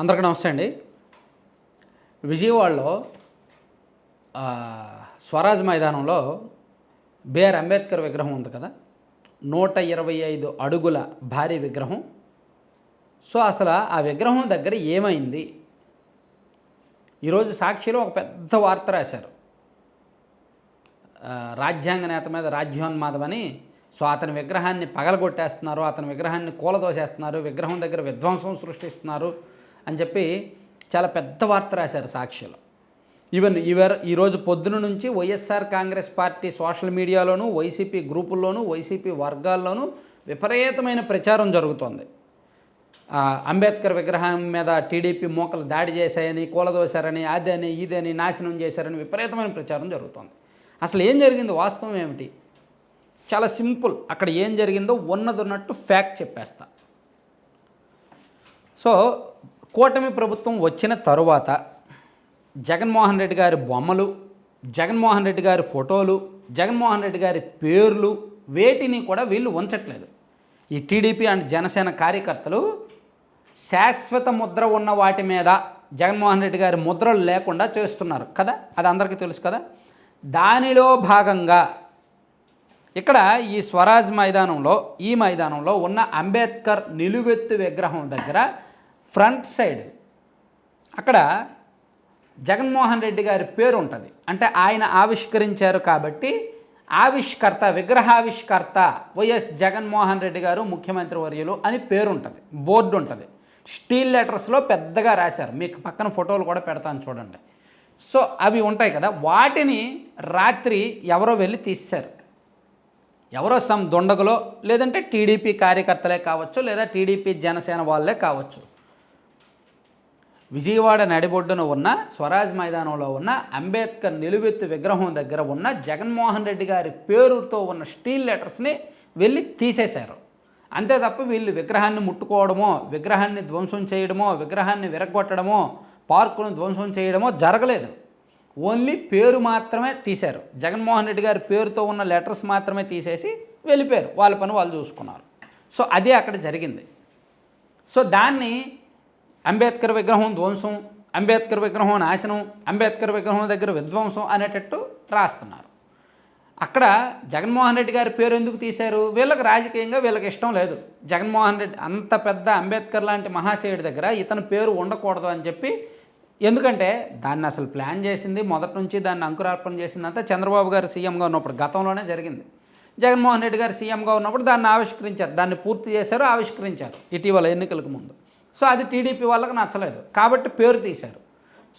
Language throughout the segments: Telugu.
అందరికీ నమస్తే అండి. విజయవాడలో స్వరాజ్ మైదానంలో బిఆర్ అంబేద్కర్ విగ్రహం ఉంది కదా? నూట ఇరవై ఐదు అడుగుల భారీ విగ్రహం. సో అసలు ఆ విగ్రహం దగ్గర ఏమైంది? ఈరోజు సాక్షిలో ఒక పెద్ద వార్త రాశారు. రాజ్యాంగ నేత మీద రాజ్యోన్మాదం అని. సో అతని విగ్రహాన్ని పగలగొట్టేస్తున్నారు అతని విగ్రహాన్ని కూలదోసేస్తున్నారు విగ్రహం దగ్గర విధ్వంసం సృష్టిస్తున్నారు. అని చెప్పి చాలా పెద్ద వార్త రాశారు సాక్షిలో. ఈవెన్ ఈవర్ ఈరోజు పొద్దున నుంచి వైఎస్ఆర్ కాంగ్రెస్ పార్టీ సోషల్ మీడియాలోను వైసీపీ గ్రూపుల్లోనూ వైసీపీ వర్గాల్లోనూ విపరీతమైన ప్రచారం జరుగుతోంది. అంబేద్కర్ విగ్రహం మీద టీడీపీ మోకలు దాడి చేశాయని కూలదోశారని అదని ఇదని నాశనం చేశారని విపరీతమైన ప్రచారం జరుగుతోంది. అసలు ఏం జరిగింది? వాస్తవం ఏమిటి? చాలా సింపుల్. అక్కడ ఏం జరిగిందో ఉన్నది ఉన్నట్టు ఫ్యాక్ట్ చెప్పేస్తా. సో కూటమి ప్రభుత్వం వచ్చిన తరువాత జగన్మోహన్ రెడ్డి గారి బొమ్మలు జగన్మోహన్ రెడ్డి గారి ఫోటోలు జగన్మోహన్ రెడ్డి గారి పేర్లు వేటిని కూడా వీళ్ళు ఉంచట్లేదు. ఈ టీడీపీ అండ్ జనసేన కార్యకర్తలు శాశ్వత ముద్ర ఉన్న వాటి మీద జగన్మోహన్ రెడ్డి గారి ముద్రలు లేకుండా చేస్తున్నారు కదా? అది అందరికీ తెలుసు కదా? దానిలో భాగంగా ఇక్కడ ఈ స్వరాజ్ మైదానంలో ఈ మైదానంలో ఉన్న అంబేద్కర్ నిలువెత్తు విగ్రహం దగ్గర ఫ్రంట్ సైడ్. అక్కడ జగన్మోహన్ రెడ్డి గారి పేరు ఉంటుంది. అంటే ఆయన ఆవిష్కరించారు కాబట్టి ఆవిష్కర్త విగ్రహావిష్కర్త వైఎస్ జగన్మోహన్ రెడ్డి గారు ముఖ్యమంత్రి వర్యులు అని పేరు ఉంటుంది. బోర్డు ఉంటుంది. స్టీల్ లెటర్స్లో పెద్దగా రాశారు. మీకు పక్కన ఫోటోలు కూడా పెడతాను చూడండి. సో అవి ఉంటాయి కదా. వాటిని రాత్రి ఎవరో వెళ్ళి తీశారు ఎవరో సమ్ దొండగలో లేదంటే టీడీపీ కార్యకర్తలే కావచ్చు లేదా టీడీపీ జనసేన వాళ్ళే కావచ్చు. విజయవాడ నడిబొడ్డున ఉన్న స్వరాజ్ మైదానంలో ఉన్న అంబేద్కర్ నిలువెత్తు విగ్రహం దగ్గర ఉన్న జగన్మోహన్ రెడ్డి గారి పేరుతో ఉన్న స్టీల్ లెటర్స్ని వెళ్ళి తీసేశారు. అంతే తప్ప వీళ్ళు విగ్రహాన్ని ముట్టుకోవడమో విగ్రహాన్ని ధ్వంసం చేయడమో విగ్రహాన్ని విరగొట్టడమో పార్కును ధ్వంసం చేయడమో జరగలేదు. ఓన్లీ పేరు మాత్రమే తీశారు. జగన్మోహన్ రెడ్డి గారి పేరుతో ఉన్న లెటర్స్ మాత్రమే తీసేసి వెళ్ళిపోయారు. వాళ్ళ పని వాళ్ళు చూసుకున్నారు. సో అదే అక్కడ జరిగింది. సో దాన్ని అంబేద్కర్ విగ్రహం ధ్వంసం అంబేద్కర్ విగ్రహం నాశనం అంబేద్కర్ విగ్రహం దగ్గర విధ్వంసం అనేటట్టు రాస్తున్నారు. అక్కడ జగన్మోహన్ రెడ్డి గారి పేరు ఎందుకు తీశారు? వీళ్ళకి రాజకీయంగా వీళ్ళకి ఇష్టం లేదు. జగన్మోహన్ రెడ్డి అంత పెద్ద అంబేద్కర్ లాంటి మహాశయుడి దగ్గర ఇతని పేరు ఉండకూడదు అని చెప్పి ఎందుకంటే దాన్ని అసలు ప్లాన్ చేసింది మొదటి నుంచి దాన్ని అంకురార్పణ చేసిందంతా చంద్రబాబు గారు సీఎంగా ఉన్నప్పుడు గతంలోనే జరిగింది. జగన్మోహన్ రెడ్డి గారు సీఎంగా ఉన్నప్పుడు దాన్ని ఆవిష్కరించారు దాన్ని పూర్తి చేశారు ఆవిష్కరించారు ఇటీవల ఎన్నికలకు ముందు. సో అది టీడీపీ వాళ్ళకి నచ్చలేదు. కాబట్టి పేరు తీశారు.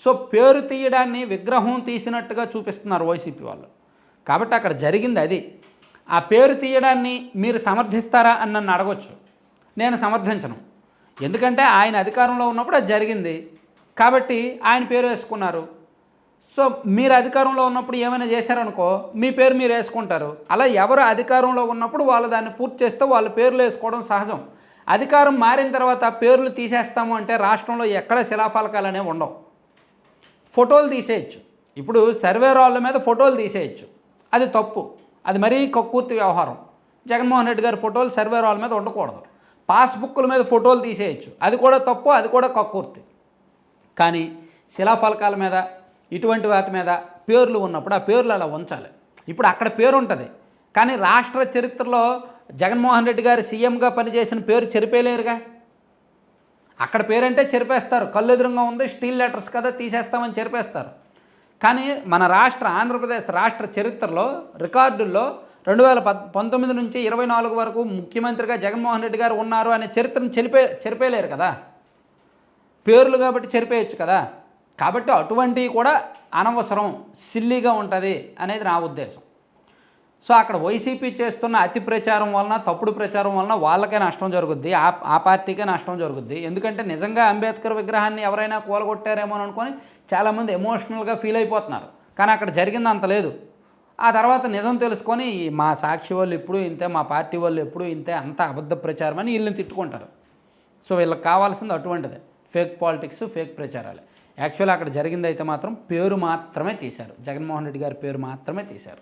సో పేరు తీయడాన్ని విగ్రహం తీసినట్టుగా చూపిస్తున్నారు వైసీపీ వాళ్ళు. కాబట్టి అక్కడ జరిగింది అది. ఆ పేరు తీయడాన్ని మీరు సమర్థిస్తారా అని నన్ను అడగొచ్చు. నేను సమర్థించను. ఎందుకంటే ఆయన అధికారంలో ఉన్నప్పుడు అది జరిగింది. కాబట్టి ఆయన పేరు వేసుకున్నారు. సో మీరు అధికారంలో ఉన్నప్పుడు ఏమైనా చేశారనుకో మీ పేరు మీరు వేసుకుంటారు. అలా ఎవరు అధికారంలో ఉన్నప్పుడు వాళ్ళు దాన్ని పూర్తి చేస్తే వాళ్ళ పేర్లు వేసుకోవడం సహజం. అధికారం మారిన తర్వాత పేర్లు తీసేస్తాము అంటే రాష్ట్రంలో ఎక్కడ శిలాఫలకాలు అనేవి ఉండవు. ఫోటోలు తీసేయచ్చు. ఇప్పుడు సర్వే రాళ్ళ మీద ఫోటోలు తీసేయచ్చు. అది తప్పు. అది మరీ కక్కుర్తి వ్యవహారం. జగన్మోహన్ రెడ్డి గారి ఫోటోలు సర్వే రాళ్ళ మీద ఉండకూడదు. పాస్బుక్ల మీద ఫోటోలు తీసేయచ్చు. అది కూడా తప్పు అది కూడా కక్కుర్తి. కానీ శిలాఫలకాల మీద ఇటువంటి వాటి మీద పేర్లు ఉన్నప్పుడు ఆ పేర్లు అలా ఉంచాలి. ఇప్పుడు అక్కడ పేరు ఉంటుంది కానీ రాష్ట్ర చరిత్రలో జగన్మోహన్ రెడ్డి గారు సీఎంగా పనిచేసిన పేరు చెరిపేయలేరుగా. అక్కడ పేరంటే చెరిపేస్తారు. కళ్ళు ఎదురుగా ఉంది స్టీల్ లెటర్స్ కదా తీసేస్తామని చెరిపేస్తారు. కానీ మన రాష్ట్ర ఆంధ్రప్రదేశ్ రాష్ట్ర చరిత్రలో రికార్డుల్లో రెండు వేల పద్ పంతొమ్మిది నుంచి ఇరవై నాలుగు వరకు ముఖ్యమంత్రిగా జగన్మోహన్ రెడ్డి గారు ఉన్నారు అనే చరిత్రను చెరిపే చెరిపేయలేరు కదా. పేర్లు కాబట్టి చెరిపేయచ్చు కదా. కాబట్టి అటువంటివి కూడా అనవసరం సిల్లీగా ఉంటుంది అనేది నా ఉద్దేశం. సో అక్కడ వైసీపీ చేస్తున్న అతి ప్రచారం వలన తప్పుడు ప్రచారం వలన వాళ్ళకే నష్టం జరుగుద్ది ఆ ఆ పార్టీకే నష్టం జరుగుద్ది. ఎందుకంటే నిజంగా అంబేద్కర్ విగ్రహాన్ని ఎవరైనా కూలగొట్టారేమో అని అనుకొని చాలామంది ఎమోషనల్గా ఫీల్ అయిపోతున్నారు. కానీ అక్కడ జరిగింది అంత లేదు. ఆ తర్వాత నిజం తెలుసుకొని ఈ మా సాక్షి వాళ్ళు ఎప్పుడు ఇంతే మా పార్టీ వాళ్ళు ఎప్పుడు ఇంతే అంత అబద్ధ ప్రచారం అని వీళ్ళని తిట్టుకుంటారు. సో వీళ్ళకి కావాల్సింది అటువంటిదే. ఫేక్ పాలిటిక్స్ ఫేక్ ప్రచారాలే. యాక్చువల్ అక్కడ జరిగింది అయితే మాత్రం పేరు మాత్రమే తీశారు. జగన్మోహన్ రెడ్డి గారి పేరు మాత్రమే తీశారు.